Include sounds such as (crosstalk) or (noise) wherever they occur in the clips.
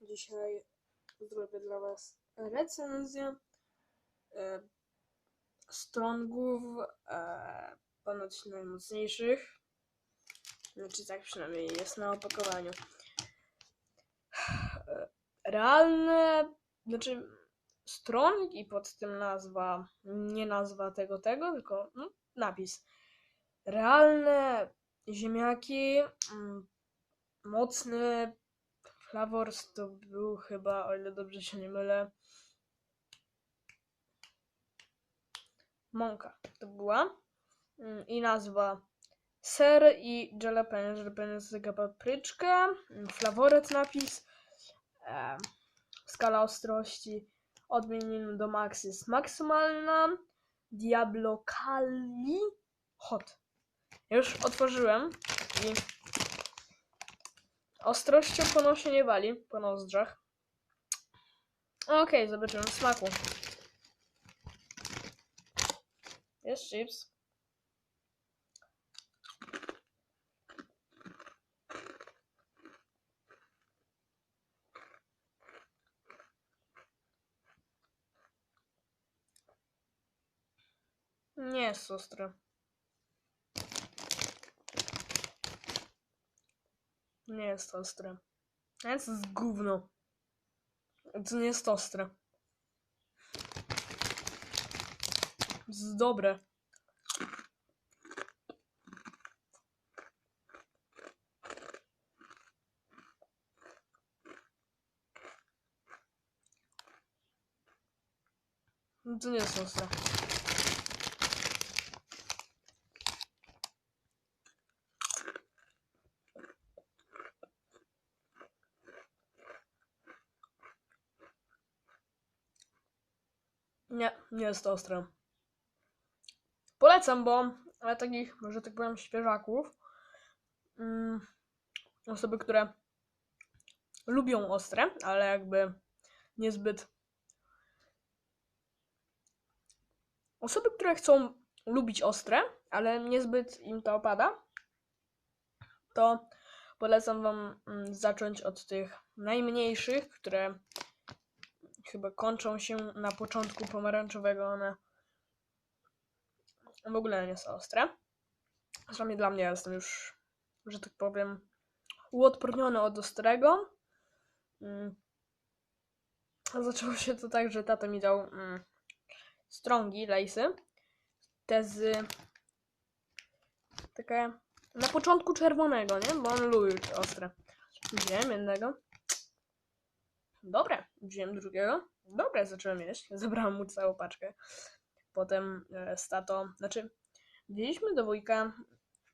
Dzisiaj zrobię dla Was recenzję e, strongów, e, ponoć najmocniejszych. Znaczy tak przynajmniej jest na opakowaniu. E, Realne, znaczy strong i pod tym nazwa, nie nazwa tego tego, tylko no, napis. Realne ziemniaki, mm, mocny Flavors to był chyba, o ile dobrze się nie mylę, mąka to była. Mm, I nazwa ser i jalapeno. Jalapeno to taka papryczka. mm, Flaworet napis. E, skala ostrości od do max jest maksymalna. Diablo Kali Hot. Już otworzyłem i Ostrością ponoć się nie wali po nozdrzach. Okej, zobaczymy w smaku. Jest chips. Nie jest ostry. Nie jest ostre. To jest gówno. To nie jest ostre. To jest dobre. No To nie jest ostre. Nie, nie jest ostre. Polecam, bo ale takich, może tak powiem, świeżaków, mm, osoby, które lubią ostre, ale jakby niezbyt. Osoby, które chcą lubić ostre, ale niezbyt im to opada, to polecam Wam mm, zacząć od tych najmniejszych, które chyba kończą się na początku pomarańczowego. One w ogóle nie są ostre. Przynajmniej dla mnie jestem już, że tak powiem, uodporniony od ostrego. Mm. Zaczęło się to tak, że tata mi dał mm, strągi, lejsy. Te z takie na początku czerwonego, nie? Bo on lubi ostre. Wziąłem jednego. Dobre. Wziąłem drugiego. Dobre, zacząłem jeść. (laughs) Zabrałem mu całą paczkę. Potem e, z tatą, znaczy wzięliśmy do wujka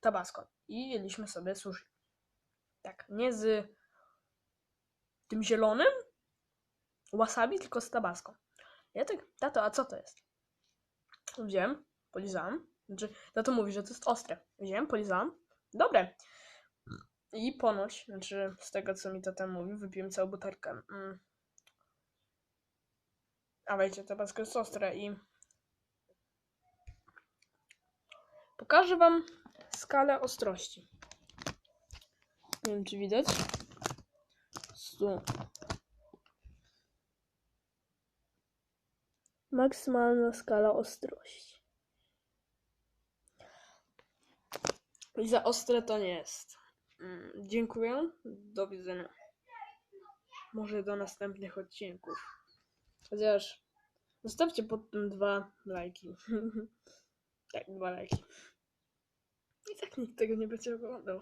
tabasco i jedliśmy sobie sushi. Tak, nie z tym zielonym wasabi, tylko z tabasco. Ja tak, tato, a co to jest? Wziąłem, polizałem. Znaczy, tato mówi, że to jest ostre. Wziąłem, polizałem. Dobre. I ponoć, znaczy z tego co mi tata mówi, wypiłem całą butelkę. Mm. A tabasco jest ostre i pokażę wam skalę ostrości. Nie wiem, czy widać. Tu. Maksymalna skala ostrości. I za ostre to nie jest. Mm, Dziękuję. Do widzenia. Może do następnych odcinków. Chociaż zostawcie pod tym dwa lajki. (laughs) tak, dwa lajki. I tak nikt tego nie będzie oglądał.